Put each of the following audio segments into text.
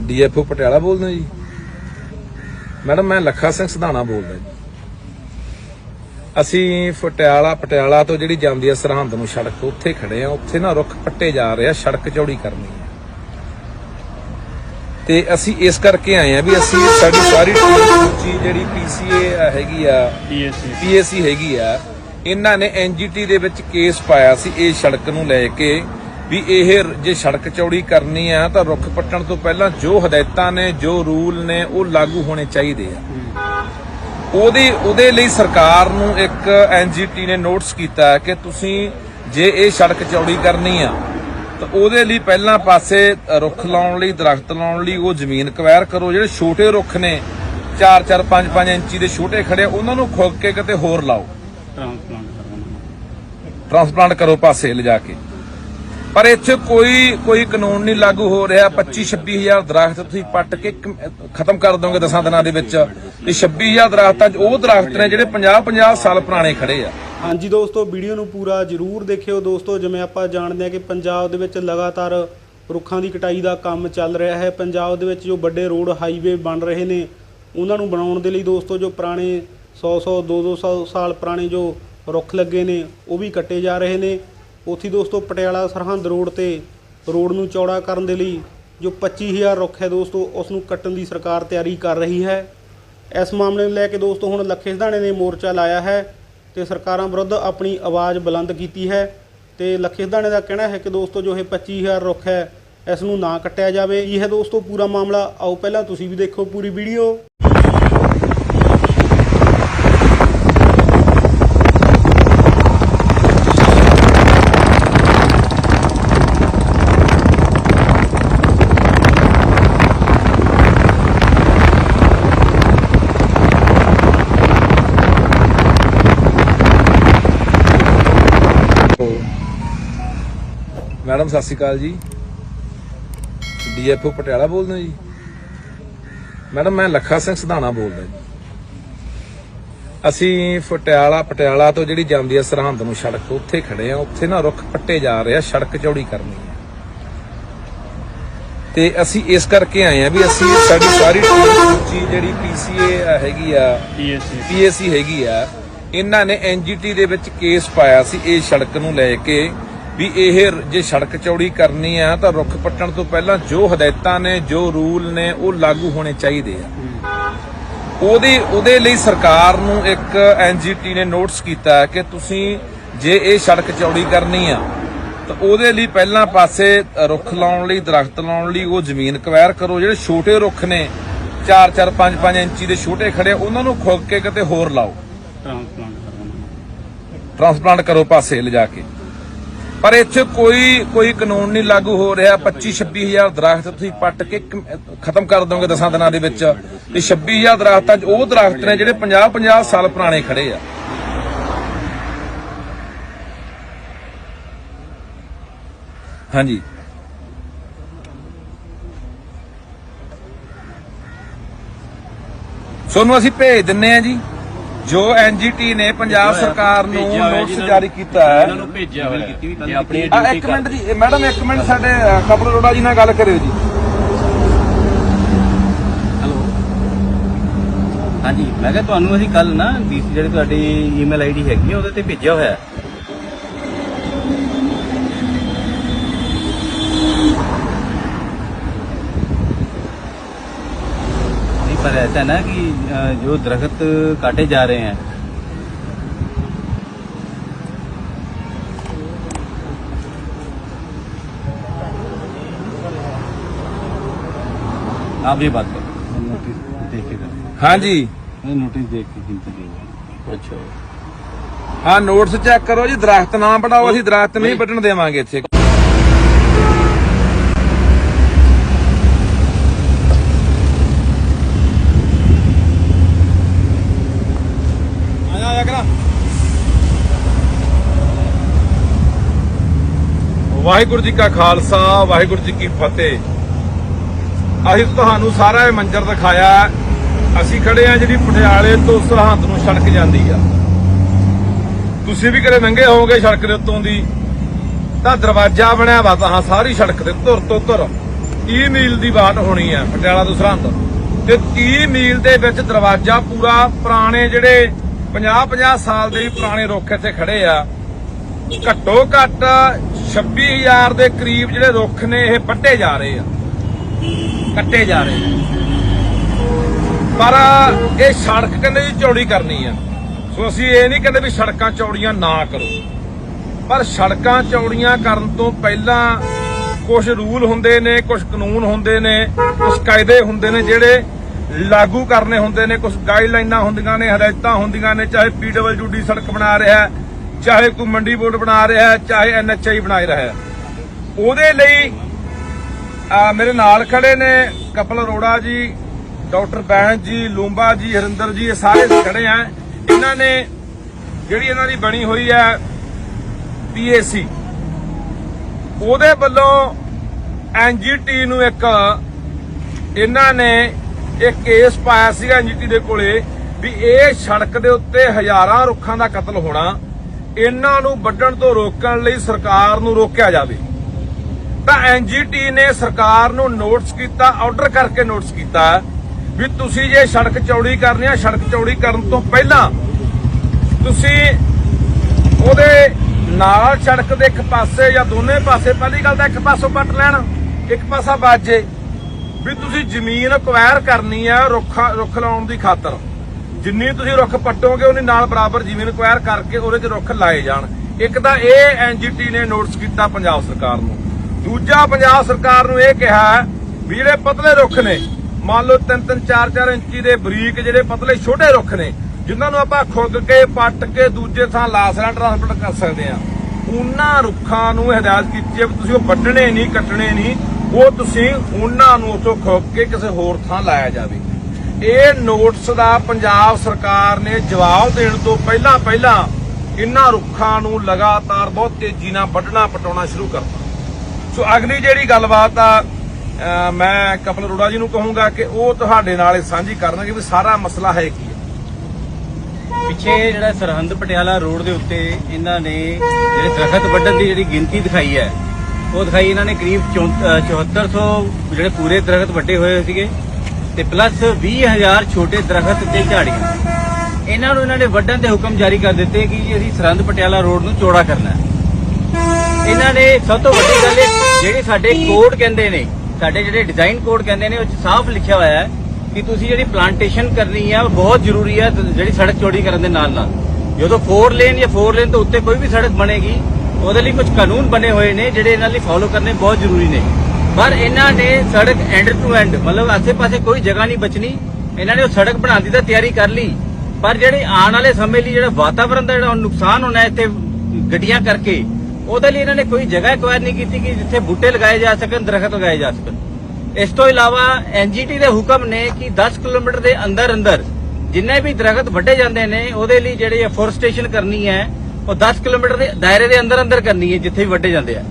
DFO Patiala ਬੋਲਦੇ ਜੀ? Madam, ਮੈਂ ਲੱਖਾ ਸਿੰਘ ਸਧਾਣਾ ਬੋਲਦਾ ਜੀ। ਅਸੀਂ ਪਟਿਆਲਾ ਪਟਿਆਲਾ ਤੋਂ ਜਿਹੜੀ ਜਾਂਦੀ ਆ ਸਰਹੰਦ ਨੂੰ ਸੜਕ, ਉੱਥੇ ਖੜੇ ਆ। ਉੱਥੇ ਨਾ ਰੁੱਖ ਪੱਟੇ ਜਾ ਰਹੇ ਆ, ਸੜਕ ਚੌੜੀ ਕਰਨੀ ਆ। ਤੇ ਅਸੀਂ ਇਸ ਕਰਕੇ ਆਏ ਆ ਵੀ ਅਸੀਂ ਸਾਡੀ ਸਾਰੀ ਟੀਮ ਜਿਹੜੀ ਪੀਸੀਏ ਹੈਗੀ ਆ ਪੀਐਸਸੀ ਪੀਐਸਸੀ ਹੈਗੀ ਆ, ਇਹਨਾਂ ਨੇ ਐਨਜੀਟੀ ਦੇ ਵਿੱਚ ਕੇਸ ਪਾਇਆ ਸੀ, ਇਹ ਸੜਕ ਨੂੰ ਲੈ ਕੇ। ਵੀ ਇਹ ਜੇ ਸੜਕ ਚੌੜੀ ਕਰਨੀ ਆ ਤਾਂ ਰੁੱਖ ਪੱਟਣ ਤੋਂ ਪਹਿਲਾਂ ਜੋ ਹਦਾਇਤਾਂ ਨੇ ਜੋ ਰੂਲ ਨੇ ਉਹ ਲਾਗੂ ਹੋਣੇ ਚਾਹੀਦੇ ਆ। ਉਹਦੇ ਉਹਦੇ ਲਈ ਸਰਕਾਰ ਨੂੰ ਇੱਕ ਐਨਜੀਟੀ ਨੇ ਨੋਟਿਸ ਕੀਤਾ ਕਿ ਤੁਸੀਂ ਜੇ ਇਹ ਸੜਕ ਚੌੜੀ ਕਰਨੀ ਆ ਤਾਂ ਉਹਦੇ ਲਈ ਪਹਿਲਾਂ ਪਾਸੇ ਰੁੱਖ ਲਾਉਣ ਲਈ ਦਰਖਤ ਲਾਉਣ ਲਈ ਉਹ ਜ਼ਮੀਨ ਕਵੈਰ ਕਰੋ। ਜਿਹੜੇ ਛੋਟੇ ਰੁੱਖ ਨੇ 4 4 5 5 ਇੰਚੀ ਦੇ ਛੋਟੇ ਖੜੇ ਉਹਨਾਂ ਨੂੰ ਖੁੱਕ ਕੇ ਕਿਤੇ ਹੋਰ ਲਾਓ। ਟ੍ਰਾਂਸਪਲਾਂਟ ਕਰੋ ਪਾਸੇ ਲਿਜਾ ਕੇ। ਪਰ ਇੱਥੇ ਕੋਈ ਕੋਈ ਕਾਨੂੰਨ ਨਹੀਂ ਲਾਗੂ ਹੋ ਰਿਹਾ। 25 26000 ਦਰਖਤ ਤੁਸੀਂ ਪੱਟ ਕੇ ਖਤਮ ਕਰ ਦੋਗੇ ਦਸਾਂ ਦਿਨਾਂ ਦੇ ਵਿੱਚ। ਤੇ 26000 ਦਰਖਤਾਂ 'ਚ ਉਹ ਦਰਖਤ ਨੇ ਜਿਹੜੇ 50 50 ਸਾਲ ਪੁਰਾਣੇ ਖੜੇ ਆ। ਹਾਂਜੀ ਦੋਸਤੋ, ਵੀਡੀਓ ਨੂੰ ਪੂਰਾ ਜ਼ਰੂਰ ਦੇਖਿਓ। ਦੋਸਤੋ, ਜਿਵੇਂ ਆਪਾਂ ਜਾਣਦੇ ਹਾਂ ਕਿ ਪੰਜਾਬ ਦੇ ਵਿੱਚ ਲਗਾਤਾਰ ਰੁੱਖਾਂ ਦੀ ਕਟਾਈ ਦਾ ਕੰਮ ਚੱਲ ਰਿਹਾ ਹੈ। ਪੰਜਾਬ ਦੇ ਵਿੱਚ ਜੋ ਵੱਡੇ ਰੋਡ, ਹਾਈਵੇ ਬਣ ਰਹੇ ਨੇ, ਉਹਨਾਂ ਨੂੰ ਬਣਾਉਣ ਦੇ ਲਈ ਦੋਸਤੋ, ਜੋ ਪੁਰਾਣੇ 100 100 200 ਸਾਲ ਪੁਰਾਣੇ ਜੋ ਰੁੱਖ ਲੱਗੇ ਨੇ, ਉਹ ਵੀ ਕੱਟੇ ਜਾ ਰਹੇ ਨੇ। ਉੱਥੇ ਦੋਸਤੋ ਪਟਿਆਲਾ ਸਰਹੰਦ ਰੋਡ ਤੇ ਰੋਡ ਨੂੰ ਚੌੜਾ ਕਰਨ ਦੇ ਲਈ ਜੋ 25000 ਰੁੱਖ ਹੈ ਦੋਸਤੋ, ਉਸ ਨੂੰ ਕੱਟਣ ਦੀ ਸਰਕਾਰ ਤਿਆਰੀ ਕਰ ਰਹੀ ਹੈ। ਇਸ ਮਾਮਲੇ ਨੂੰ ਲੈ ਕੇ ਦੋਸਤੋ, ਹੁਣ ਲੱਖੇ ਸਿਧਾਣੇ ਨੇ ਮੋਰਚਾ ਲਾਇਆ ਹੈ ਤੇ ਸਰਕਾਰਾਂ ਵਿਰੁੱਧ ਆਪਣੀ ਆਵਾਜ਼ ਬੁਲੰਦ ਕੀਤੀ ਹੈ ਤੇ ਲੱਖੇ ਸਿਧਾਣੇ ਦਾ ਕਹਿਣਾ ਹੈ ਕਿ ਦੋਸਤੋ, ਜੋ ਇਹ 25000 ਰੁੱਖ ਹੈ, ਇਸ ਨੂੰ ਨਾ ਕੱਟਿਆ ਜਾਵੇ। ਇਹ ਹੈ ਦੋਸਤੋ, ਪੂਰਾ ਮਾਮਲਾ। ਆਓ, ਪਹਿਲਾਂ ਤੁਸੀਂ ਵੀ ਦੇਖੋ ਪੂਰੀ ਵੀਡੀਓ। ਮੈਡਮ ਸਤਿ ਸ਼੍ਰੀ ਅਕਾਲ ਜੀ। ਡੀਐਫਓ ਪਟਿਆਲਾ ਬੋਲਦੇ ਜੀ? ਮੈਡਮ ਮੈਂ ਲੱਖਾ ਸਿੰਘ ਸਧਾਣਾ ਬੋਲਦਾ ਜੀ। ਅਸੀਂ ਪਟਿਆਲਾ ਪਟਿਆਲਾ ਤੋਂ ਜਿਹੜੀ ਜਾਂਦੀ ਆ ਸਰਹੰਦ ਨੂੰ ਸੜਕ ਉੱਥੇ ਖੜੇ ਆ। ਉੱਥੇ ਨਾ ਰੁੱਖ ਪੱਟੇ ਜਾ ਰਹੇ ਆ ਸੜਕ ਚੌੜੀ ਕਰਨੀ ਆ। ਤੇ ਅਸੀਂ ਇਸ ਕਰਕੇ ਆਏ ਆ ਵੀ ਅਸੀਂ ਸਾਡੀ ਸਾਰੀ ਟੀਮ ਜਿਹੜੀ ਪੀਸੀਏ ਹੈਗੀ ਆ ਪੀਐਸਸੀ। ਪੀਐਸਸੀ ਹੈਗੀ ਆ ਇਹਨਾਂ ਨੇ ਐਨਜੀਟੀ ਦੇ ਵਿੱਚ ਕੇਸ ਪਾਇਆ ਸੀ ਇਹ ਸੜਕ ਨੂੰ ਲੈ ਕੇ। ਵੀ ਇਹ ਜੇ ਸੜਕ ਚੌੜੀ ਕਰਨੀ ਆ ਤਾਂ ਰੁੱਖ ਪੱਟਣ ਤੋਂ ਪਹਿਲਾਂ ਜੋ ਹਦਾਇਤਾਂ ਨੇ ਜੋ ਰੂਲ ਨੇ ਉਹ ਲਾਗੂ ਹੋਣੇ ਚਾਹੀਦੇ ਆ। ਉਹਦੇ ਉਹਦੇ ਲਈ ਸਰਕਾਰ ਨੂੰ ਇੱਕ ਐਨਜੀਟੀ ਨੇ ਨੋਟਿਸ ਕੀਤਾ ਕਿ ਤੁਸੀਂ ਜੇ ਇਹ ਸੜਕ ਚੌੜੀ ਕਰਨੀ ਆ ਤਾਂ ਉਹਦੇ ਲਈ ਪਹਿਲਾਂ ਪਾਸੇ ਰੁੱਖ ਲਾਉਣ ਲਈ ਦਰਖਤ ਲਾਉਣ ਲਈ ਉਹ ਜ਼ਮੀਨ ਕਵੈਰ ਕਰੋ। ਜਿਹੜੇ ਛੋਟੇ ਰੁੱਖ ਨੇ 4 4 5 5 ਇੰਚੀ ਦੇ ਛੋਟੇ ਖੜੇ ਉਹਨਾਂ ਨੂੰ ਖੁੱਕ ਕੇ ਕਿਤੇ ਹੋਰ ਲਾਓ। ਟ੍ਰਾਂਸਪਲਾਂਟ ਕਰੋ ਪਾਸੇ ਲਿਜਾ ਕੇ। ਪਰ ਇੱਥੇ ਕੋਈ ਕੋਈ ਕਾਨੂੰਨ ਨਹੀਂ ਲਾਗੂ ਹੋ ਰਿਹਾ। 25 26000 ਦਰਖਤ ਤੁਸੀਂ ਪੱਟ ਕੇ ਖਤਮ ਕਰ ਦੋਗੇ ਦਸਾਂ ਦਿਨਾਂ ਦੇ ਵਿੱਚ। ਤੇ 26000 ਦਰਖਤਾਂ 'ਚ ਉਹ ਦਰਖਤ ਨੇ ਜਿਹੜੇ 50 50 ਸਾਲ ਪੁਰਾਣੇ ਖੜੇ ਆ। ਹਾਂਜੀ। ਸੋਨੂੰ ਅਸੀਂ ਭੇਜ ਦਿੰਨੇ ਆ ਜੀ। ਜੋ ਐਨਜੀਟੀ ਨੇ ਪੰਜਾਬ ਸਰਕਾਰ ਨੂੰ ਨੋਟਿਸ ਜਾਰੀ ਕੀਤਾ ਹੈ। ਇਹਨਾਂ ਨੂੰ ਭੇਜਿਆ ਹੋਇਆ ਕਿ ਆਪਣੀ ਆ, ਇੱਕ ਮਿੰਟ ਜੀ ਮੈਡਮ ਇੱਕ ਮਿੰਟ ਸਾਡੇ ਕਪਲ ਰੋੜਾ ਜੀ ਨਾਲ ਗੱਲ ਕਰਿਓ ਜੀ। ਹੈਲੋ। ਹਾਂਜੀ ਮੈਂ ਕਿਹਾ ਤੁਹਾਨੂੰ ਅਸੀਂ ਕੱਲ ਨਾ ਡੀਸੀ ਜਿਹੜੀ ਤੁਹਾਡੀ ਈਮੇਲ ਆਈਡੀ ਹੈਗੀ ਉਹਦੇ ਤੇ ਭੇਜਿਆ ਹੋਇਆ। पर ऐसा है ना कि अ, जो दरख्त काटे जा रहे हैं आप ये बात करो नोटिस देख के करो ਹਾਂਜੀ मैं नोटिस देख के गिनती देंगे अच्छा ਹਾਂ ਨੋਟਸ ਚੈੱਕ ਕਰੋ ਜੀ ਦਰਖਤ ਨਾ ਪੜਾਓ ਅਸੀਂ ਦਰਖਤ ਨਹੀਂ ਵੱਢਣ ਦੇਵਾਂਗੇ ਇੱਥੇ ਵਾਹਿਗੁਰੂ ਜੀ ਕਾ ਖਾਲਸਾ, ਵਾਹਿਗੁਰੂ ਜੀ ਕੀ ਫਤਿਹ। ਅਸੀਂ ਤੁਹਾਨੂੰ ਸਾਰਾ ਇਹ ਮੰਜ਼ਰ ਦਿਖਾਇਆ ਅਸੀਂ ਖੜੇ ਆ ਜਿਹੜੀ ਪਟਿਆਲੇ ਤੋਂ ਸਰਹੰਦ ਨੂੰ ਸੜਕ ਜਾਂਦੀ ਆ। ਤੁਸੀਂ ਵੀ ਕਦੇ ਲੰਘੇ ਹੋਵੋਗੇ ਸੜਕ ਦੇ ਉੱਤੋਂ ਦੀ। ਤਾਂ ਦਰਵਾਜ਼ਾ ਬਣਿਆ ਵਾ ਤਾਂ ਸਾਰੀ ਸੜਕ ਤੇ ਧੁਰ ਤੋਂ ਧੁਰ। 30 ਮੀਲ ਦੀ ਬਾਟ ਹੋਣੀ ਆ ਪਟਿਆਲਾ ਤੋਂ ਸਰਹੰਦ ਤੇ 30 ਮੀਲ ਦੇ ਵਿੱਚ ਦਰਵਾਜ਼ਾ ਪੂਰਾ ਪੁਰਾਣੇ ਜਿਹੜੇ 50-50 ਸਾਲ ਦੇ ਪੁਰਾਣੇ ਰੁੱਖ ਇੱਥੇ ਖੜੇ ਆ। ਘੱਟੋ ਘੱਟ 26000 ਦੇ ਕਰੀਬ ਜਿਹੜੇ ਰੁੱਖ ਨੇ, ਇਹ ਵੱਢੇ ਜਾ ਰਹੇ ਆ। ਕੱਟੇ ਜਾ ਰਹੇ ਆ। ਪਰ ਇਹ ਸੜਕ ਕਹਿੰਦੇ ਜੀ ਚੌੜੀ ਕਰਨੀ ਆ। ਸੋ ਅਸੀਂ ਇਹ ਨਹੀਂ ਕਹਿੰਦੇ ਵੀ ਸੜਕਾਂ ਚੌੜੀਆਂ ਨਾ ਕਰੋ। ਪਰ ਸੜਕਾਂ ਚੌੜੀਆਂ ਕਰਨ ਤੋਂ ਪਹਿਲਾਂ ਕੁਝ ਰੂਲ ਹੁੰਦੇ ਨੇ ਕੁਝ ਕਾਨੂੰਨ ਹੁੰਦੇ ਨੇ ਕੁਝ ਕਾਇਦੇ ਹੁੰਦੇ ਨੇ ਜਿਹੜੇ ਲਾਗੂ ਕਰਨੇ ਹੁੰਦੇ ਨੇ ਕੁਝ ਗਾਈਡਲਾਈਨਾਂ ਹੁੰਦੀਆਂ ਨੇ, ਹਦਾਇਤਾਂ ਹੁੰਦੀਆਂ ਨੇ, ਚਾਹੇ ਪੀਡਬਲਯੂਡੀ ਸੜਕ ਬਣਾ ਰਿਹਾ ਹੈ ਚਾਹੇ ਕੋਈ ਮੰਡੀ ਬੋਰਡ ਬਣਾ ਰਿਹਾ ਹੈ, ਚਾਹੇ ਐਨਐਚਆਈ ਬਣਾ ਰਿਹਾ ਹੈ। ਉਹਦੇ ਲਈ ਮੇਰੇ ਨਾਲ ਖੜੇ ਨੇ ਕਪਲ ਅਰੋੜਾ ਜੀ, ਡਾਕਟਰ ਬੈਂਸ ਜੀ, ਲੂੰਬਾ ਜੀ, ਹਰਿੰਦਰ ਜੀ, ਇਹ ਸਾਰੇ ਖੜੇ ਆ। ਇਹਨਾਂ ਨੇ ਜਿਹੜੀ ਇਹਨਾਂ ਦੀ ਬਣੀ ਹੋਈ ਹੈ ਪੀਏਸੀ ਉਹਦੇ ਵੱਲੋਂ ਐਨਜੀਟੀ ਨੂੰ ਇੱਕ, ਇਹਨਾਂ ਨੇ ਇਹ ਕੇਸ ਪਾਇਆ ਸੀਗਾ ਐਨਜੀਟੀ ਦੇ ਕੋਲੇ ਵੀ ਇਹ ਸੜਕ ਦੇ ਉੱਤੇ ਹਜ਼ਾਰਾਂ ਰੁੱਖਾਂ ਦਾ ਕਤਲ ਹੋਣਾ। ਇਹਨਾਂ ਨੂੰ ਵੱਢਣ ਤੋਂ ਰੋਕਣ ਲਈ ਸਰਕਾਰ ਨੂੰ ਰੋਕਿਆ ਜਾਵੇ। ਤਾਂ ਐਨਜੀਟੀ ਨੇ ਸਰਕਾਰ ਨੂੰ ਨੋਟਿਸ ਕੀਤਾ ਆਰਡਰ ਕਰਕੇ ਨੋਟਿਸ ਕੀਤਾ ਵੀ ਤੁਸੀਂ ਜੇ ਸੜਕ ਚੌੜੀ ਕਰਨੀ ਆ, ਸੜਕ ਚੌੜੀ ਕਰਨ ਤੋਂ ਪਹਿਲਾਂ ਤੁਸੀਂ ਉਹਦੇ ਨਾਲ ਸੜਕ ਦੇ ਇੱਕ ਪਾਸੇ ਜਾਂ ਦੋਨੇ ਪਾਸੇ, ਪਹਿਲੀ ਗੱਲ ਤਾਂ ਇੱਕ ਪਾਸੋਂ ਪੱਟ ਲੈਣ, ਇੱਕ ਪਾਸਾ ਬਾਜੇ ਵੀ ਤੁਸੀਂ ਜ਼ਮੀਨ ਅਕਵਾਇਰ ਕਰਨੀ ਆ ਰੁੱਖ ਰੁੱਖ ਲਾਉਣ ਦੀ ਖਾਤਰ। ਜਿੰਨੀ ਤੁਸੀਂ ਰੁੱਖ ਪੱਟੋਗੇ, ਉਹਨੀ ਨਾਲ ਬਰਾਬਰ ਜ਼ਮੀਨ ਅਕਵਾਇਰ ਕਰਕੇ ਉਹਦੇ 'ਚ ਰੁੱਖ ਲਾਏ ਜਾਣ। ਇੱਕ ਤਾਂ ਇਹ ਐਨਜੀਟੀ ਨੇ ਨੋਟਿਸ ਕੀਤਾ ਪੰਜਾਬ ਸਰਕਾਰ ਨੂੰ। ਦੂਜਾ ਪੰਜਾਬ ਸਰਕਾਰ ਨੂੰ ਇਹ ਕਿਹਾ ਵੀ ਜਿਹੜੇ ਪਤਲੇ ਰੁੱਖ ਨੇ, ਮੰਨ ਲਓ 3-3 4-4 ਇੰਚੀ ਦੇ ਬਰੀਕ ਜਿਹੜੇ ਪਤਲੇ ਛੋਟੇ ਰੁੱਖ ਨੇ, ਜਿਨ੍ਹਾਂ ਨੂੰ ਆਪਾਂ ਖੁੱਗ ਕੇ, ਪੱਟ ਕੇ ਦੂਜੇ ਥਾਂ ਲਾ ਟ੍ਰਾਂਸਪੋਰਟ ਕਰ ਸਕਦੇ ਆ ਉਹਨਾਂ ਰੁੱਖਾਂ ਨੂੰ ਹਦਾਇਤ ਕੀਤੀ ਹੈ ਵੀ ਤੁਸੀਂ ਉਹ ਵੱਢਣੇ ਨਹੀਂ, ਕੱਟਣੇ ਨਹੀਂ, ਉਹ ਤੁਸੀਂ ਉਹਨਾਂ ਨੂੰ ਉਥੋਂ ਖੁੱਗ ਕੇ ਕਿਸੇ ਹੋਰ ਥਾਂ ਲਾਇਆ ਜਾਵੇ। ਇਹ ਨੋਟਿਸ ਦਾ ਪੰਜਾਬ ਸਰਕਾਰ ਨੇ ਜਵਾਬ ਦੇਣ ਤੋਂ ਪਹਿਲਾਂ ਪਹਿਲਾਂ ਇਹਨਾਂ ਰੁੱਖਾਂ ਨੂੰ ਲਗਾਤਾਰ ਬਹੁਤ ਤੇਜ਼ੀ ਨਾਲ ਵੱਢਣਾ, ਪਟਾਉਣਾ ਸ਼ੁਰੂ ਕਰਤਾ। ਸੋ ਅਗਲੀ ਜਿਹੜੀ ਗੱਲਬਾਤ ਆ ਮੈਂ ਕਪਲ ਅਰੋੜਾ ਜੀ ਨੂੰ ਕਹੂੰਗਾ ਕਿ ਉਹ ਤੁਹਾਡੇ ਨਾਲ ਸਾਂਝੀ ਕਰਨਗੇ ਵੀ ਸਾਰਾ ਮਸਲਾ ਹੈ ਕੀ ਹੈ। ਪਿੱਛੇ ਜਿਹੜਾ ਸਰਹੰਦ ਪਟਿਆਲਾ ਰੋਡ ਦੇ ਉੱਤੇ ਇਹਨਾਂ ਨੇ ਜਿਹੜੇ ਦਰਖਤ ਵੱਢਣ ਦੀ ਜਿਹੜੀ ਗਿਣਤੀ ਦਿਖਾਈ ਹੈ, ਉਹ ਦਿਖਾਈ ਇਹਨਾਂ ਨੇ ਕਰੀਬ 7400 ਜਿਹੜੇ ਪੂਰੇ ਦਰਖਤ ਵੱਡੇ ਹੋਏ ਸੀਗੇ। ਤੇ ਪਲੱਸ 20000 ਛੋਟੇ ਦਰਖਤ ਤੇ ਝਾੜੀਆਂ। ਇਹਨਾਂ ਨੂੰ ਇਹਨਾਂ ਨੇ ਵੱਢਣ ਦੇ ਹੁਕਮ ਜਾਰੀ ਕਰ ਦਿੱਤੇ ਕਿ ਅਸੀਂ ਸਰਹੰਦ ਪਟਿਆਲਾ ਰੋਡ ਨੂੰ ਚੌੜਾ ਕਰਨਾ ਹੈ। ਇਹਨਾਂ ਨੇ ਸਭ ਤੋਂ ਵੱਡੀ ਗੱਲ ਇਹ, ਜਿਹੜੇ ਸਾਡੇ ਕੋਡ ਕਹਿੰਦੇ ਨੇ, ਸਾਡੇ ਜਿਹੜੇ ਡਿਜ਼ਾਈਨ ਕੋਡ ਕਹਿੰਦੇ ਨੇ, ਉਹ 'ਚ ਸਾਫ਼ ਲਿਖਿਆ ਹੋਇਆ ਹੈ ਕਿ ਤੁਸੀਂ ਜਿਹੜੀ ਪਲਾਂਟੇਸ਼ਨ ਕਰਨੀ ਹੈ ਉਹ ਬਹੁਤ ਜ਼ਰੂਰੀ ਹੈ ਜਿਹੜੀ ਸੜਕ ਚੌੜੀ ਕਰਨ ਦੇ ਨਾਲ ਨਾਲ ਜਦੋਂ 4 ਲੇਨ ਜਾਂ 4 ਲੇਨ ਤੋਂ ਉੱਤੇ ਕੋਈ ਵੀ ਸੜਕ ਬਣੇਗੀ, ਉਹਦੇ ਲਈ ਕੁਝ ਕਾਨੂੰਨ ਬਣੇ ਹੋਏ ਨੇ, ਜਿਹੜੇ ਇਹਨਾਂ ਲਈ ਫਾਲੋ ਕਰਨੇ ਬਹੁਤ ਜ਼ਰੂਰੀ ਨੇ। ਪਰ ਇਹਨਾਂ ਨੇ ਸੜਕ ਐਂਡ ਟੂ ਐਂਡ ਮਤਲਬ ਆਸੇ-ਪਾਸੇ ਕੋਈ ਜਗ੍ਹਾ ਨਹੀਂ ਬਚਣੀ। ਇਹਨਾਂ ਨੇ ਉਹ ਸੜਕ ਬਣਾਉਣ ਦੀ ਤਾਂ ਤਿਆਰੀ ਕਰ ਲਈ। ਪਰ ਜਿਹੜੇ ਆਉਣ ਵਾਲੇ ਸਮੇਂ ਲਈ ਜਿਹੜਾ ਵਾਤਾਵਰਣ ਦਾ ਜਿਹੜਾ ਨੁਕਸਾਨ ਹੋਣਾ ਇੱਥੇ ਗੱਡੀਆਂ ਕਰਕੇ, ਉਹਦੇ ਲਈ ਇਹਨਾਂ ਨੇ ਕੋਈ ਜਗ੍ਹਾ ਐਕਵਾਇਰ ਨਹੀਂ ਕੀਤੀ ਕਿ ਜਿੱਥੇ ਬੂਟੇ ਲਗਾਏ ਜਾ ਸਕਣ, ਦਰਖਤ ਲਗਾਏ ਜਾ ਸਕਣ। ਇਸ ਤੋਂ ਇਲਾਵਾ ਐਨਜੀਟੀ ਦੇ ਹੁਕਮ ਨੇ ਕਿ 10 ਕਿਲੋਮੀਟਰ ਦੇ ਅੰਦਰ ਅੰਦਰ ਜਿੰਨੇ ਵੀ ਦਰਖਤ ਵੱਢੇ ਜਾਂਦੇ ਨੇ, ਉਹਦੇ ਲਈ ਜਿਹੜੀ ਫੋਰਸਟੇਸ਼ਨ ਕਰਨੀ ਹੈ, ਉਹ 10 ਕਿਲੋਮੀਟਰ ਦੇ ਦਾਇਰੇ ਦੇ ਅੰਦਰ ਅੰਦਰ ਕਰਨੀ ਹੈ, ਜਿੱਥੇ ਵੀ ਵੱਢੇ ਜਾਂਦੇ ਆ।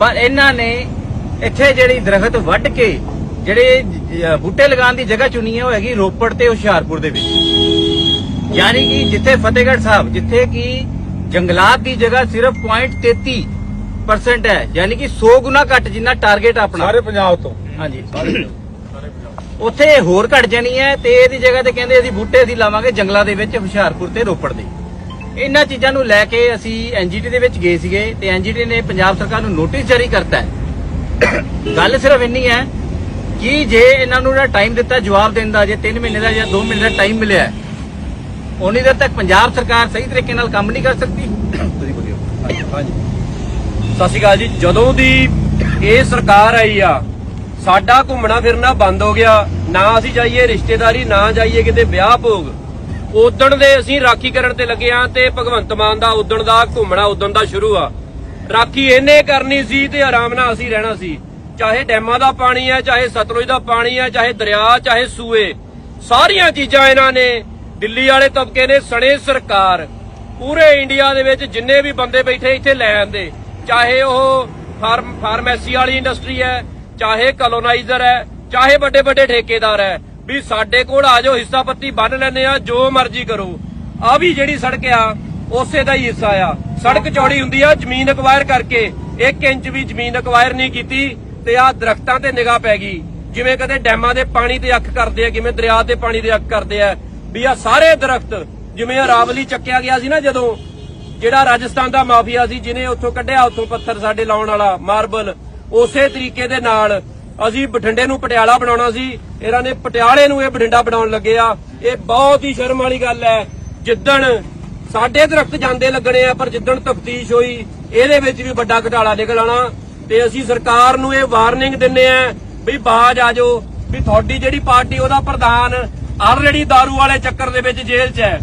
ਪਰ ਇਹਨਾਂ ਨੇ ਇੱਥੇ ਜਿਹੜੀ ਦਰਖਤ ਵੱਢ ਕੇ ਜਿਹੜੇ ਬੂਟੇ ਲਗਾਉਣ ਦੀ ਜਗ੍ਹਾ ਚੁਣੀ ਹੈ ਉਹ ਹੈਗੀ ਰੋਪੜ ਤੇ ਹੁਸ਼ਿਆਰਪੁਰ ਦੇ ਵਿੱਚ। ਯਾਨੀ ਕਿ ਜਿੱਥੇ ਫਤਿਹਗੜ੍ਹ ਸਾਹਿਬ ਜਿੱਥੇ ਕਿ ਜੰਗਲਾਤ ਦੀ ਜਗ੍ਹਾ ਸਿਰਫ 0.33% ਹੈ। ਯਾਨੀ ਕਿ 100 ਗੁਣਾ ਘੱਟ ਜਿੰਨਾ ਟਾਰਗੇਟ ਆਪਣਾ। ਸਾਰੇ ਪੰਜਾਬ ਤੋਂ। ਹਾਂਜੀ। ਉੱਥੇ ਹੋਰ ਘਟ ਜਾਣੀ ਹੈ ਤੇ ਇਹਦੀ ਜਗ੍ਹਾ ਤੇ ਕਹਿੰਦੇ ਅਸੀਂ ਬੂਟੇ ਅਸੀਂ ਲਾਵਾਂਗੇ ਜੰਗਲਾਂ ਦੇ ਵਿੱਚ ਹੁਸ਼ਿਆਰਪੁਰ ਤੇ ਰੋਪੜ ਦੇ। ਇਹਨਾਂ ਚੀਜ਼ਾਂ ਨੂੰ ਲੈ ਕੇ ਅਸੀਂ ਐਨਜੀਟੀ ਦੇ ਵਿੱਚ ਗਏ ਸੀਗੇ ਤੇ ਐਨਜੀਟੀ ਨੇ ਪੰਜਾਬ ਸਰਕਾਰ ਨੂੰ ਨੋਟਿਸ ਜਾਰੀ ਕਰਤਾ ਹੈ। ਗੱਲ ਸਿਰਫ ਇੰਨੀ ਹੈ ਕਿ ਜੇ ਇਹਨਾਂ ਨੂੰ ਜਿਹੜਾ ਟਾਈਮ ਦਿੱਤਾ ਜਵਾਬ ਦੇਣ ਦਾ ਜੇ 3 ਮਹੀਨੇ ਦਾ ਜਾਂ 2 ਮਹੀਨੇ ਦਾ ਟਾਈਮ ਮਿਲਿਆ ਹੈ, ਉਨੀ ਦੇਰ ਤੱਕ ਪੰਜਾਬ ਸਰਕਾਰ ਸਹੀ ਤਰੀਕੇ ਨਾਲ ਕੰਮ ਨਹੀਂ ਕਰ ਸਕਦੀ। ਤੁਸੀਂ ਬੋਲਿਓ ਹਾਂਜੀ ਸਤਿ ਸ਼੍ਰੀ ਅਕਾਲ ਜੀ। ਜਦੋਂ ਦੀ ਇਹ ਸਰਕਾਰ ਆਈ ਆ ਸਾਡਾ ਘੁੰਮਣਾ ਫਿਰਨਾ ਬੰਦ ਹੋ ਗਿਆ। ਨਾ ਅਸੀਂ ਜਾਈਏ ਰਿਸ਼ਤੇਦਾਰੀ ਨਾ ਜਾਈਏ ਕਿਤੇ ਵਿਆਹ ਭੋਗ। ਉਦਣ ਦੇ ਅਸੀਂ ਰਾਖੀ ਕਰਨ ਤੇ ਲੱਗੇ ਆ ਤੇ ਭਗਵੰਤ ਮਾਨ ਦਾ ਉਦਣ ਦਾ ਘੁੰਮਣਾ ਉਦਣ ਦਾ ਸ਼ੁਰੂ ਆ। ਰਾਖੀ ਇਹਨੇ ਕਰਨੀ ਸੀ ਤੇ ਆਰਾਮ ਨਾਲ ਅਸੀਂ ਰਹਿਣਾ ਸੀ। ਚਾਹੇ ਡੈਮਾਂ ਦਾ ਪਾਣੀ ਹੈ, ਚਾਹੇ ਸਤਲੁਜ ਦਾ ਪਾਣੀ ਹੈ, ਚਾਹੇ ਦਰਿਆ, ਚਾਹੇ ਸੂਏ, ਸਾਰੀਆਂ ਚੀਜ਼ਾਂ ਇਹਨਾਂ ਨੇ ਦਿੱਲੀ ਵਾਲੇ ਤਬਕੇ ਨੇ ਸਣੇ ਸਰਕਾਰ। ਪੂਰੇ ਇੰਡੀਆ ਦੇ ਵਿੱਚ ਜਿੰਨੇ ਵੀ ਬੰਦੇ ਬੈਠੇ ਇੱਥੇ ਲੈ ਆਂਦੇ ਚਾਹੇ ਉਹ ਫਾਰਮ, ਫਾਰਮੇਸੀ ਵਾਲੀ ਇੰਡਸਟਰੀ ਹੈ, ਚਾਹੇ ਕਲੋਨਾਈਜ਼ਰ ਹੈ, ਚਾਹੇ ਵੱਡੇ ਵੱਡੇ ਠੇਕੇਦਾਰ ਹੈ, ਵੀ ਸਾਡੇ ਕੋਲ ਆ ਜਾਓ, ਹਿੱਸਾ ਪੱਤੀ ਬੰਨ ਲੈਨੇ ਆ ਜੋ ਮਰਜ਼ੀ ਕਰੋ। ਆ ਵੀ ਜਿਹੜੀ ਸੜਕ ਆ ਉਸੇ ਦਾ ਹੀ ਹਿੱਸਾ ਆ। ਸੜਕ ਚੌੜੀ ਹੁੰਦੀ ਆ, ਜ਼ਮੀਨ ਅਕਵਾਇਰ ਕਰਕੇ 1 ਇੰਚ ਵੀ ਜ਼ਮੀਨ ਅਕਵਾਇਰ ਨਹੀਂ ਕੀਤੀ ਤੇ ਆ ਦਰਖਤਾਂ ਤੇ ਨਿਗਾਹ ਪੈ ਗਈ। ਜਿਵੇਂ ਕਦੇ ਡੈਮਾਂ ਦੇ ਪਾਣੀ ਤੇ ਅੱਖ ਕਰਦੇ ਆ ਕਿਵੇਂ ਦਰਿਆ ਦੇ ਪਾਣੀ ਤੇ ਅੱਖ ਕਰਦੇ ਆ, ਵੀ ਆ ਸਾਰੇ ਦਰਖਤ ਜਿਵੇਂ ਰਾਵਲੀ ਚੱਕਿਆ ਗਿਆ ਸੀ ਨਾ ਜਦੋਂ, ਜਿਹੜਾ ਰਾਜਸਥਾਨ ਦਾ ਮਾਫੀਆ ਸੀ, ਜਿਹਨੇ ਉੱਥੋਂ ਕੱਢਿਆ, ਉੱਥੋਂ ਪੱਥਰ ਸਾਡੇ ਲਾਉਣ ਵਾਲਾ, ਮਾਰਬਲ, ਉਸੇ ਤਰੀਕੇ ਦੇ ਨਾਲ ਅਸੀਂ ਬਠਿੰਡੇ ਨੂੰ ਪਟਿਆਲਾ ਬਣਾਉਣਾ ਸੀ। ਇਹਨਾਂ ਨੇ ਪਟਿਆਲੇ ਨੂੰ ਇਹ ਬਠਿੰਡਾ ਬਣਾਉਣ ਲੱਗੇ ਆ। ਇਹ ਬਹੁਤ ਹੀ ਸ਼ਰਮ ਵਾਲੀ ਗੱਲ ਹੈ। ਜਿੱਦਣ ਸਾਡੇ ਦਰਖਤ ਜਾਂਦੇ ਲੱਗਣੇ ਆ, ਪਰ ਜਿੱਦਣ ਤਫਤੀਸ਼ ਹੋਈ, ਇਹਦੇ ਵਿੱਚ ਵੀ ਵੱਡਾ ਘਟਾਲਾ ਨਿਕਲ ਆਣਾ ਤੇ ਅਸੀਂ ਸਰਕਾਰ ਨੂੰ ਇਹ ਵਾਰਨਿੰਗ ਦਿੰਨੇ ਆ ਵੀ ਬਾਜ ਆ ਜਾਓ, ਵੀ ਤੁਹਾਡੀ ਜਿਹੜੀ ਪਾਰਟੀ, ਉਹਦਾ ਪ੍ਰਧਾਨ ਆਲਰੇਡੀ दारू ਵਾਲੇ ਚੱਕਰ ਦੇ ਵਿੱਚ ਜੇਲ੍ਹ 'ਚ ਹੈ।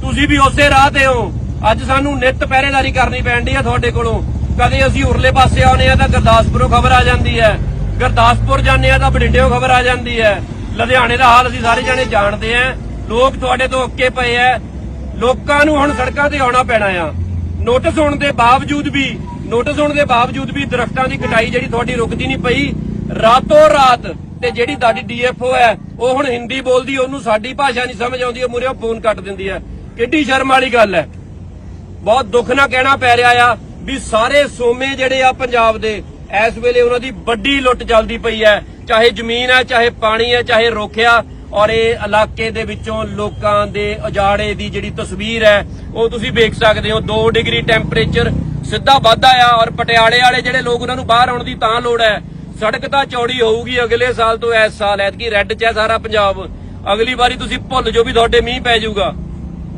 ਤੁਸੀਂ ਵੀ ਉਸੇ ਰਾਹ ਤੇ ਹੋ। ਅੱਜ ਸਾਨੂੰ ਨਿਤ ਪਹਿਰੇਦਾਰੀ ਕਰਨੀ ਪੈਂਦੀ ਹੈ ਤੁਹਾਡੇ ਕੋਲੋਂ। ਕਦੇ ਅਸੀਂ ਉਰਲੇ ਪਾਸੇ ਆਉਨੇ ਆ ਤਾਂ ਗੁਰਦਾਸਪੁਰੋਂ ਖਬਰ ਆ ਜਾਂਦੀ ਹੈ। ਗੁਰਦਾਸਪੁਰ ਜਾਂਦੇ ਆ ਤਾਂ ਬਠਿੰਡੇੋਂ ਖਬਰ ਆ ਜਾਂਦੀ ਹੈ। ਲੁਧਿਆਣੇ ਦਾ ਹਾਲ ਅਸੀਂ ਸਾਰੇ ਜਾਣੇ ਜਾਣਦੇ ਆ। ਲੋਕ ਤੁਹਾਡੇ ਤੋਂ ਅੱਕੇ ਪਏ ਆ। ਲੋਕਾਂ ਨੂੰ ਹੁਣ ਸੜਕਾਂ ਤੇ ਆਉਣਾ ਪੈਣਾ ਆ। ਨੋਟਿਸ ਹੋਣ ਦੇ ਬਾਵਜੂਦ ਵੀ, ਨੋਟਿਸ ਹੋਣ ਦੇ ਬਾਵਜੂਦ ਵੀ ਦਰਖਤਾਂ ਦੀ ਕਟਾਈ ਜਿਹੜੀ ਤੁਹਾਡੀ ਰੁਕਦੀ ਨਹੀਂ ਪਈ। ਰਾਤੋਂ ਰਾਤ ਤੇ ਜਿਹੜੀ ਤੁਹਾਡੀ ਡੀਐਫਓ ਹੈ, ਉਹ ਹੁਣ ਹਿੰਦੀ ਬੋਲਦੀ, ਉਹਨੂੰ ਸਾਡੀ ਭਾਸ਼ਾ ਨਹੀਂ ਸਮਝ ਆਉਂਦੀ, ਉਹ ਮੂਹਰੇ ਫੋਨ ਕੱਟ ਦਿੰਦੀ ਹੈ। ਕਿੱਡੀ ਸ਼ਰਮ ਵਾਲੀ ਗੱਲ ਹੈ। ਬਹੁਤ ਦੁੱਖ ਨਾਲ ਕਹਿਣਾ ਪੈ ਰਿਹਾ ਆ ਵੀ ਸਾਰੇ ਸੋਮੇ ਜਿਹੜੇ ਆ ਪੰਜਾਬ ਦੇ, ਇਸ ਵੇਲੇ ਉਹਨਾਂ ਦੀ ਵੱਡੀ ਲੁੱਟ ਚੱਲਦੀ ਪਈ ਹੈ। ਚਾਹੇ ਜ਼ਮੀਨ ਹੈ, ਚਾਹੇ ਪਾਣੀ ਹੈ, ਚਾਹੇ ਰੋਖਿਆ ਔਰ ਇਹ ਇਲਾਕੇ ਦੇ ਵਿੱਚੋਂ ਲੋਕਾਂ ਦੇ ਉਜਾੜੇ ਦੀ ਜਿਹੜੀ ਤਸਵੀਰ ਹੈ, ਉਹ ਤੁਸੀਂ ਵੇਖ ਸਕਦੇ ਹੋ। 2 ਡਿਗਰੀ ਟੈਂਪਰੇਚਰ ਸਿੱਧਾ ਵਾਧਾ ਆ ਔਰ ਪਟਿਆਲੇ ਵਾਲੇ ਜਿਹੜੇ ਲੋਕ ਉਹਨਾਂ ਨੂੰ ਬਾਹਰ ਆਉਣ ਦੀ ਤਾਂ ਲੋੜ ਹੈ। ਸੜਕ ਤਾਂ ਚੌੜੀ ਹੋਊਗੀ ਅਗਲੇ ਸਾਲ ਤੋਂ ਇਸ ਸਾਲ, ਐਤਕੀ ਰੈੱਡ 'ਚ ਹੈ ਸਾਰਾ ਪੰਜਾਬ। ਅਗਲੀ ਵਾਰੀ ਤੁਸੀਂ ਭੁੱਲ ਜੋ ਵੀ ਤੁਹਾਡੇ ਮੀਂਹ ਪੈ ਜਾਊਗਾ।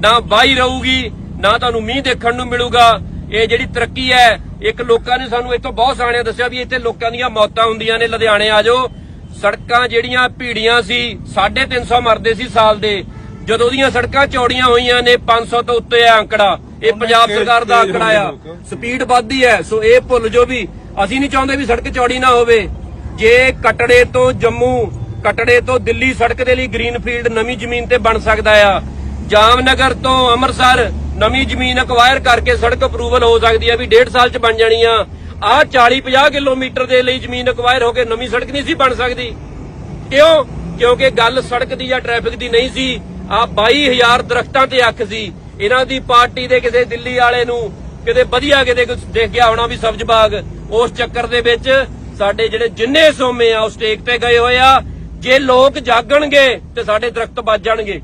ਨਾ ਬਾਈ ਰਹੂਗੀ, ਨਾ ਤੁਹਾਨੂੰ ਮੀਂਹ ਦੇਖਣ ਨੂੰ ਮਿਲੂਗਾ। ਇਹ ਜਿਹੜੀ ਤਰੱਕੀ ਹੈ, ਇੱਕ ਲੋਕਾਂ ਨੇ ਸਾਨੂੰ ਇੱਥੋਂ ਬਹੁਤ ਸਾਣਿਆ ਦੱਸਿਆ ਵੀ ਇੱਥੇ ਲੋਕਾਂ ਦੀਆਂ ਮੌਤਾਂ ਹੁੰਦੀਆਂ ਨੇ। ਲੁਧਿਆਣੇ ਆ ਜਾਓ। ਸੜਕਾਂ ਜਿਹੜੀਆਂ ਭੀੜੀਆਂ ਸੀ 350 ਮਰਦੇ ਸੀ ਸਾਲ ਦੇ। ਜਦੋਂ ਦੀਆਂ ਸੜਕਾਂ ਚੌੜੀਆਂ ਹੋਈਆਂ ਨੇ 500 ਤੋਂ ਉੱਤੇ ਆ ਅੰਕੜਾ ਇਹ ਪੰਜਾਬ ਸਰਕਾਰ ਦਾ ਅੰਕੜਾ ਆ। ਸਪੀਡ ਵੱਧਦੀ ਹੈ ਸੋ ਇਹ ਭੁੱਲ ਜੋ ਵੀ ਅਸੀਂ ਨਹੀਂ ਚਾਹੁੰਦੇ ਵੀ ਸੜਕ ਚੌੜੀ ਨਾ ਹੋਵੇ। ਜੇ ਕਟੜੇ ਤੋਂ ਜੰਮੂ ਕਟੜੇ ਤੋਂ ਦਿੱਲੀ ਸੜਕ ਦੇ ਲਈ ਗ੍ਰੀਨਫੀਲਡ ਨਵੀਂ ਜ਼ਮੀਨ ਤੇ ਬਣ ਸਕਦਾ ਆ। ਜਾਮਨਗਰ ਤੋਂ ਅੰਮ੍ਰਿਤਸਰ ਨਵੀਂ ਜ਼ਮੀਨ ਅਕਵਾਇਰ ਕਰਕੇ ਸੜਕ ਅਪਰੂਵਲ ਹੋ ਸਕਦੀ ਆ ਵੀ 1.5 ਸਾਲ ਚ ਬਣ ਜਾਣੀ ਆ। ਆ 40 50 ਕਿਲੋਮੀਟਰ ਦੇ ਲਈ ਜ਼ਮੀਨ ਅਕਵਾਇਰ ਹੋ ਕੇ ਨਵੀਂ ਸੜਕ ਨਹੀਂ ਸੀ ਬਣ ਸਕਦੀ। ਕਿਉਂ? ਕਿਉਂਕਿ ਗੱਲ ਸੜਕ ਦੀ ਜਾਂ ਟ੍ਰੈਫਿਕ ਦੀ ਨਹੀਂ ਸੀ। ਆ 22000 ਦਰਖਤਾਂ ਤੇ ਅੱਖ ਸੀ। ਇਹਨਾਂ ਦੀ ਪਾਰਟੀ ਦੇ ਕਿਸੇ ਦਿੱਲੀ ਵਾਲੇ ਨੂੰ ਕਿਤੇ ਵਧੀਆ ਕਿਤੇ ਕੁਛ ਦੇਖ ਗਿਆ ਹੋਣਾ ਵੀ ਸਬਜ਼ ਬਾਗ। ਉਸ ਚੱਕਰ ਦੇ ਵਿੱਚ ਸਾਡੇ ਜਿਹੜੇ ਜਿੰਨੇ ਸੋਮੇ ਆ ਉਹ ਸਟੇਕ ਤੇ ਗਏ ਹੋਏ ਆ। ਜੇ ਲੋਕ ਜਾਗਣਗੇ ਤੇ ਸਾਡੇ ਦਰਖਤ ਬਚ ਜਾਣਗੇ।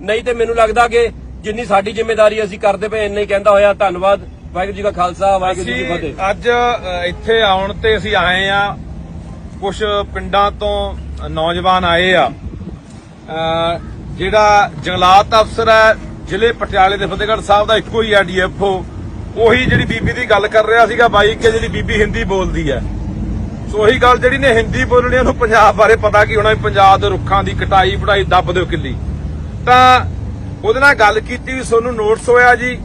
ਨਹੀਂ ਤੇ ਮੈਨੂੰ ਲੱਗਦਾ ਕਿ ਜਿੰਨੀ ਸਾਡੀ ਜ਼ਿੰਮੇਵਾਰੀ ਅਸੀਂ ਕਰਦੇ ਪਏ, ਇੰਨਾ ਹੀ ਕਹਿੰਦਾ ਹੋਇਆ। ਧੰਨਵਾਦ। ਵਾਹਿਗੁਰੂ ਜੀ ਕਾ ਖਾਲਸਾ ਵਾਹਿਗੁਰੂ ਜੀ ਕੀ ਫਤਿਹ। ਅੱਜ ਇੱਥੇ ਆਉਣ ਤੇ ਅਸੀਂ ਆਏ ਆ ਕੁਝ ਪਿੰਡਾਂ ਤੋਂ ਨੌਜਵਾਨ ਆਏ ਆ। ਜਿਹੜਾ ਜੰਗਲਾਤ ਅਫਸਰ ਹੈ ਜ਼ਿਲ੍ਹੇ ਪਟਿਆਲੇ ਦੇ ਫਤਿਹਗੜ੍ਹ ਸਾਹਿਬ ਦਾ ਇੱਕੋ ਹੀ ਆ ਡੀਐਫਓ ਉਹੀ ਜਿਹੜੀ ਬੀਬੀ ਦੀ ਗੱਲ ਕਰ ਰਿਹਾ ਸੀਗਾ ਬਾਈ ਕਿ ਜਿਹੜੀ ਬੀਬੀ ਹਿੰਦੀ ਬੋਲਦੀ ਹੈ। ਸੋ ਉਹੀ ਗੱਲ ਜਿਹੜੀ ਨੇ ਹਿੰਦੀ ਬੋਲਣੀ ਉਹਨੂੰ ਪੰਜਾਬ ਬਾਰੇ ਪਤਾ ਕੀ ਹੋਣਾ ਵੀ ਪੰਜਾਬ ਦੇ ਰੁੱਖਾਂ ਦੀ ਕਟਾਈ ਪੜਾਈ ਦੱਬ ਦਿਓ ਕਿੱਲੀ। ਤਾਂ ਉਹਦੇ ਨਾਲ ਗੱਲ ਕੀਤੀ ਵੀ ਤੁਹਾਨੂੰ ਨੋਟਿਸ ਹੋਇਆ ਜੀ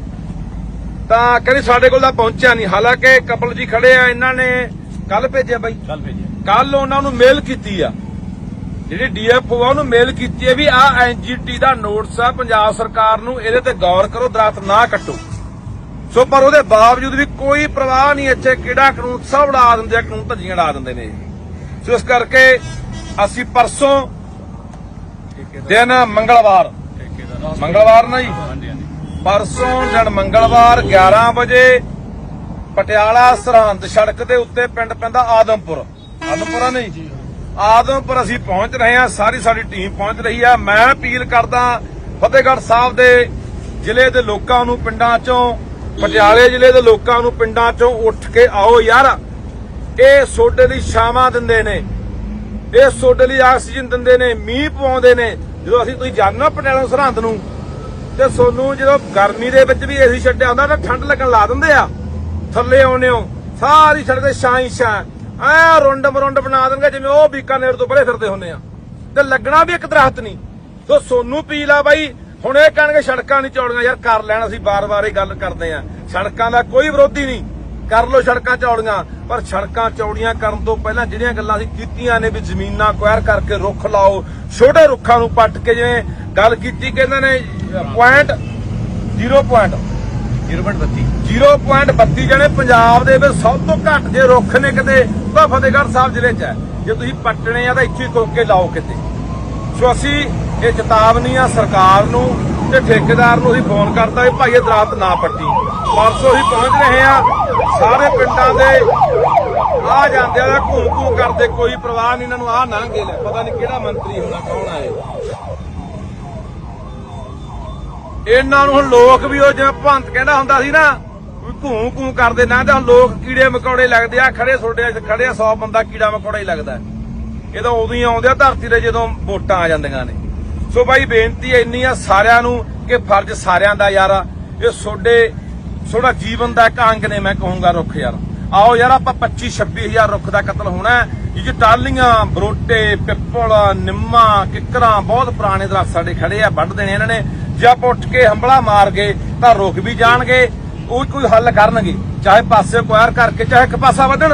ਤਾਂ ਕਹਿੰਦੇ ਸਾਡੇ ਕੋਲ ਤਾਂ ਪਹੁੰਚਿਆ ਨਹੀਂ। ਹਾਲਾਂਕਿ ਕਪਲ ਜੀ ਖੜੇ ਆ ਇਹਨਾਂ ਨੇ ਕੱਲ ਭੇਜਿਆ ਬਾਈ। ਚੱਲ ਭੇਜਿਆ। ਕੱਲ ਉਹਨਾਂ ਨੂੰ ਮੇਲ ਕੀਤੀ ਆ। ਜਿਹੜੀ ਡੀਐਫਓ ਆ ਉਹਨੂੰ ਮੇਲ ਕੀਤੀ ਹੈ ਵੀ ਆ ਐਨਜੀਟੀ ਦਾ ਨੋਟਿਸ ਆ ਪੰਜਾਬ ਸਰਕਾਰ ਨੂੰ ਇਹਦੇ ਤੇ ਗੌਰ ਕਰੋ ਦਰਖਤ ਨਾ ਕੱਟੋ। ਸੋ ਪਰ ਉਹਦੇ ਬਾਵਜੂਦ ਵੀ ਕੋਈ ਪ੍ਰਵਾਹ ਨਹੀਂ ਇੱਥੇ ਕਿਹੜਾ ਕਾਨੂੰਨ ਸਭ ਉਡਾ ਦਿੰਦੇ ਆ ਕਾਨੂੰਨ ਧੱਜੀਆਂ ਉਡਾ ਦਿੰਦੇ ਨੇ। ਸੋ ਇਸ ਕਰਕੇ ਅਸੀਂ ਪਰਸੋਂ ਦਿਨ ਮੰਗਲਵਾਰ। ਮੰਗਲਵਾਰ ਨਾ ਜੀ। ਪਰਸੋਂ ਦਿਨ ਮੰਗਲਵਾਰ 11 ਵਜੇ ਪਟਿਆਲਾ ਸਰਹੰਦ ਸੜਕ ਦੇ ਉੱਤੇ ਪਿੰਡ ਪੈਂਦਾ ਆਦਮਪੁਰ। ਆਦਮਪੁਰਾ ਨਹੀਂ? ਆਦਮਪੁਰ ਅਸੀਂ ਪਹੁੰਚ ਰਹੇ ਹਾਂ ਸਾਰੀ ਸਾਡੀ ਟੀਮ ਪਹੁੰਚ ਰਹੀ ਆ ਮੈਂ ਅਪੀਲ ਕਰਦਾ ਫਤਿਹਗੜ੍ਹ ਸਾਹਿਬ ਦੇ ਜ਼ਿਲ੍ਹੇ ਦੇ ਲੋਕਾਂ ਨੂੰ ਪਿੰਡਾਂ ਚੋਂ ਪਟਿਆਲੇ ਜ਼ਿਲ੍ਹੇ ਦੇ ਲੋਕਾਂ ਨੂੰ ਪਿੰਡਾਂ ਚੋਂ ਉੱਠ ਕੇ ਆਓ ਯਾਰ। ਇਹ ਸੋਡੇ ਦੀ ਛਾਵਾਂ ਦਿੰਦੇ ਨੇ। ਇਹ ਸੋਡੇ ਲਈ ਆਕਸੀਜਨ ਦਿੰਦੇ ਨੇ ਮੀਂਹ ਪਵਾਉਂਦੇ ਨੇ। ਜਦੋਂ ਅਸੀਂ ਤੁਸੀਂ ਹੋ ਪਟਿਆਲਾ ਸਰਹੰਦ ਨੂੰ ਤੇ ਸੋਨੂੰ ਜਦੋਂ ਗਰਮੀ ਦੇ ਵਿੱਚ ਵੀ ਏਸੀ ਛੱਡਿਆ ਹੁੰਦਾ ਤਾਂ ਠੰਡ ਲੱਗਣ ਲਾ ਦਿੰਦੇ ਆ। ਥੱਲੇ ਆਉਨੇ ਹੋ, ਸਾਰੀ ਸੜਕ ਤੇ ਛਾਂ ਹੀ ਛਾਂ। ਐ ਰੁੰਡ ਮਰੁੰਡ ਬਣਾ ਦੇਣਗੇ, ਜਿਵੇਂ ਉਹ ਬੀਕਾਨੇਰ ਤੋਂ ਪਰੇ ਫਿਰਦੇ ਹੁੰਦੇ ਆ। ਤੇ ਲੱਗਣਾ ਵੀ ਇੱਕ ਦਰਖਤ ਨਹੀਂ। ਸੋ ਸੋਨੂੰ ਪੀਲ ਆ ਬਾਈ, ਹੁਣ ਇਹ ਕਹਿਣਗੇ ਸੜਕਾਂ ਨਹੀਂ ਚੌੜੀਆਂ। ਯਾਰ ਕਰ ਲੈਣ, ਅਸੀਂ ਬਾਰ-ਬਾਰ ਇਹ ਗੱਲ ਕਰਦੇ ਆ। ਸੜਕਾਂ ਦਾ ਕੋਈ ਵਿਰੋਧੀ ਨਹੀਂ। ਕਰ ਲੋ ਸੜਕਾਂ ਚੌੜੀਆਂ। ਪਰ ਸੜਕਾਂ ਚੌੜੀਆਂ ਕਰਨ ਤੋਂ ਪਹਿਲਾਂ ਜਿਹੜੀਆਂ ਗੱਲਾਂ ਅਸੀਂ ਕੀਤੀਆਂ ਨੇ ਵੀ ਜ਼ਮੀਨਾਂ ਅਕਵਾਇਰ ਕਰਕੇ ਰੁੱਖ ਲਾਓ, ਛੋਟੇ ਰੁੱਖਾਂ ਨੂੰ ਪੱਟ ਕੇ ਜਿਵੇਂ ਗੱਲ ਕੀਤੀ, ਕਹਿੰਦੇ ਨੇ ਪੁਆਇੰਟ 0 ਪੁਆਇੰਟ 0.32 0.32 ਜਣੇ ਪੰਜਾਬ ਦੇ ਵਿੱਚ ਸਭ ਤੋਂ ਘੱਟ ਜੇ ਰੁੱਖ ਨੇ ਕਿਤੇ, ਤਾਂ ਫਤਿਹਗੜ੍ਹ ਸਾਹਿਬ ਜ਼ਿਲ੍ਹੇ 'ਚ ਹੈ। ਜੇ ਤੁਸੀਂ ਪੱਟਣੇ ਆ ਤਾਂ ਇੱਥੇ ਹੀ ਕੋਕੇ ਲਾਓ ਕਿਤੇ। ਸੋ ਅਸੀਂ ਇਹ ਚੇਤਾਵਨੀ ਆ ਸਰਕਾਰ ਨੂੰ ਤੇ ਠੇਕੇਦਾਰ ਨੂੰ ਅਸੀਂ ਫੋਨ ਕਰਤਾ ਵੀ ਭਾਈ ਇਹ ਦਰਖਤ ਨਾ ਪੱਟੀ। ਪਰਸੋਂ ਅਸੀਂ ਪਹੁੰਚ ਰਹੇ ਆ ਸਾਰੇ ਪਿੰਡਾਂ ਦੇ ਆ ਜਾਂਦੇ ਆ ਘੂੰ ਘੂੰ ਕਰਦੇ, ਕੋਈ ਪ੍ਰਵਾਹ ਨਹੀਂ, ਇਹਨਾਂ ਨੂੰ ਆ ਨਾ ਲੈ ਪਤਾ ਨਹੀਂ ਕਿਹੜਾ ਮੰਤਰੀ ਹੋਣਾ, ਕੌਣ ਆ ਇਹ ਇਹਨਾਂ ਨੂੰ ਹੁਣ ਲੋਕ ਵੀ ਉਹ ਜਿਵੇਂ ਭੰਤ ਕਹਿੰਦਾ ਹੁੰਦਾ ਸੀ ਨਾ, ਵੀ ਘੂੰ ਘੂੰ ਕਰਦੇ ਨਾ, ਤਾਂ ਲੋਕ ਕੀੜੇ ਮਕੌੜੇ ਲੱਗਦੇ ਆ ਖੜੇ ਛੋਟੇ ਖੜੇ 100 ਬੰਦਾ ਕੀੜਾ ਮਕੌੜਾ ਹੀ ਲੱਗਦਾ। ਇਹ ਤਾਂ ਉਦੋਂ ਹੀ ਆਉਂਦੇ ਆ ਧਰਤੀ ਤੇ ਜਦੋਂ ਵੋਟਾਂ ਆ ਜਾਂਦੀਆਂ ਨੇ। ਸੋ ਬਾਈ ਬੇਨਤੀ ਇੰਨੀ ਆ ਸਾਰਿਆਂ ਨੂੰ ਕਿ ਫਰਜ਼ ਸਾਰਿਆਂ ਦਾ ਯਾਰ ਇਹ ਛੋਡੇ ਛੋੜਾ ਜੀਵਨ ਦਾ ਇੱਕ ਅੰਗ ਨੇ, ਮੈਂ ਕਹੂੰਗਾ ਰੁੱਖ ਯਾਰ। ਆਓ ਯਾਰ, ਆਪਾਂ 25 26000 ਰੁੱਖ ਦਾ ਕਤਲ ਹੋਣਾ ਹੈ। ਇਹ ਚ ਟਾਲੀਆਂ ਬਰੋਟੇ, ਪਿੱਪਲ, ਨਿੰਮਾ, ਕਿੱਕਰਾਂ, ਬਹੁਤ ਪੁਰਾਣੇ ਦਰਖਤ ਸਾਡੇ ਖੜੇ ਆ, ਵੱਢ ਦੇਣੇ ਇਹਨਾਂ ਨੇ। ਜੇ ਆਪਾਂ ਉੱਠ ਕੇ ਹੰਬਲਾ ਮਾਰ ਗਏ ਤਾਂ ਰੁਕ ਵੀ ਜਾਣਗੇ, ਉਹ ਕੋਈ ਹੱਲ ਕਰਨਗੇ, ਚਾਹੇ ਪਾਸੇ ਕੁਆਰ ਕਰਕੇ, ਚਾਹੇ ਇੱਕ ਪਾਸਾ ਵੱਢਣ।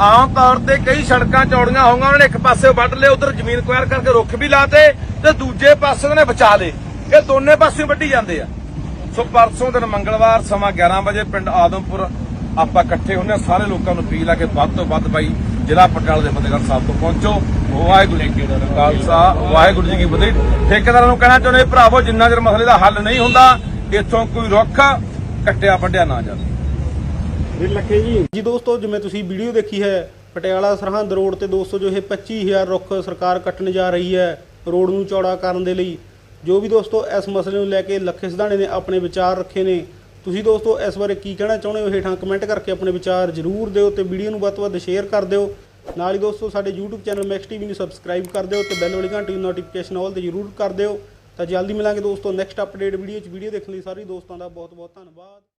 ਆਮ ਤੌਰ ਤੇ ਕਈ ਸੜਕਾਂ ਚੌੜੀਆਂ ਹੋਣਗੀਆਂ ਉਹਨਾਂ ਨੇ ਇੱਕ ਪਾਸੇ ਵੱਢ ਲਏ, ਉਧਰ ਜ਼ਮੀਨ ਕੁਆਰ ਕਰਕੇ ਰੁੱਖ ਵੀ ਲਾਤੇ ਤੇ ਦੂਜੇ ਪਾਸੇ ਉਹਨਾਂ ਨੇ ਬਚਾ ਲਏ। ਇਹ ਦੋਨੇ ਪਾਸੇ ਵੱਢੀ ਜਾਂਦੇ ਆ। ਸੋ ਪਰਸੋਂ ਦਿਨ ਮੰਗਲਵਾਰ ਸਮਾਂ 11 ਵਜੇ ਪਿੰਡ ਆਦਮਪੁਰ ਆਪਾਂ ਇਕੱਠੇ ਹੁੰਦੇ ਹਾਂ, ਸਾਰੇ ਲੋਕਾਂ ਨੂੰ ਅਪੀਲ ਆ ਕਿ ਵੱਧ ਤੋਂ ਵੱਧ ਬਾਈ ਜ਼ਿਲ੍ਹਾ ਪਟਿਆਲਾ ਦੇ ਫਤਿਹਗੜ੍ਹ ਸਾਹਿਬ ਤੋਂ ਪਹੁੰਚੋ। ਵਾਹਿਗੁਰੂ ਜੀ ਕੀ ਖਾਲਸਾ, ਵਾਹਿਗੁਰੂ ਜੀ ਕੀ ਫਤਿਹ। ਠੇਕੇਦਾਰਾਂ ਨੂੰ ਕਹਿਣਾ ਚਾਹੁੰਦੇ ਭਰਾਵੋ, ਜਿੰਨਾ ਚਿਰ ਮਸਲੇ ਦਾ ਹੱਲ ਨਹੀਂ ਹੁੰਦਾ, ਇੱਥੋਂ ਕੋਈ ਰੁੱਖ ਕੱਟਿਆ ਵੱਢਿਆ ਨਾ ਜਾਵੇ। ਜੀ। ਦੋਸਤੋ, ਜਿਵੇਂ ਤੁਸੀਂ ਵੀਡੀਓ ਦੇਖੀ ਹੈ, ਪਟਿਆਲਾ ਸਰਹੰਦ ਰੋਡ ਤੇ ਦੋਸਤੋ, ਜੋ ਇਹ 25000 ਰੁੱਖ ਸਰਕਾਰ ਕੱਟਣ ਜਾ ਰਹੀ ਹੈ, ਰੋਡ ਨੂੰ ਚੌੜਾ ਕਰਨ ਦੇ ਲਈ। ਜੋ ਵੀ ਦੋਸਤੋ, ਇਸ ਮਸਲੇ ਨੂੰ ਲੈ ਕੇ ਲੱਖੇ ਸਿਧਾਣੇ ਨੇ ਆਪਣੇ ਵਿਚਾਰ ਰੱਖੇ ਨੇ। ਤੁਸੀਂ ਦੋਸਤੋ, ਇਸ ਬਾਰੇ ਕੀ ਕਹਿਣਾ ਚਾਹੁੰਦੇ ਹੋ? ਹੇਠਾਂ ਕਮੈਂਟ ਕਰਕੇ ਆਪਣੇ ਵਿਚਾਰ ਜ਼ਰੂਰ ਦਿਓ ਤੇ ਵੀਡੀਓ ਨੂੰ ਵੱਧ ਤੋਂ ਵੱਧ ਸ਼ੇਅਰ ਕਰ ਦਿਓ। ਨਾਲ ਹੀ ਦੋਸਤੋ, ਸਾਡੇ YouTube ਚੈਨਲ ਮੈਕਸ ਟੀਵੀ ਨੂੰ ਸਬਸਕ੍ਰਾਈਬ ਕਰ ਦਿਓ ਤੇ ਬੈਲ ਵਾਲੀ ਘੰਟੀ ਨੂੰ ਨੋਟੀਫਿਕੇਸ਼ਨ ਆਲ ਤੇ ਜ਼ਰੂਰ ਕਰ ਦਿਓ। ਤਾਂ ਜਲਦੀ ਮਿਲਾਂਗੇ ਦੋਸਤੋ ਨੈਕਸਟ ਅਪਡੇਟ ਵੀਡੀਓ 'ਚ। ਵੀਡੀਓ ਦੇਖਣ ਲਈ ਸਾਰੇ ਦੋਸਤਾਂ ਦਾ ਬਹੁਤ ਬਹੁਤ ਧੰਨਵਾਦ।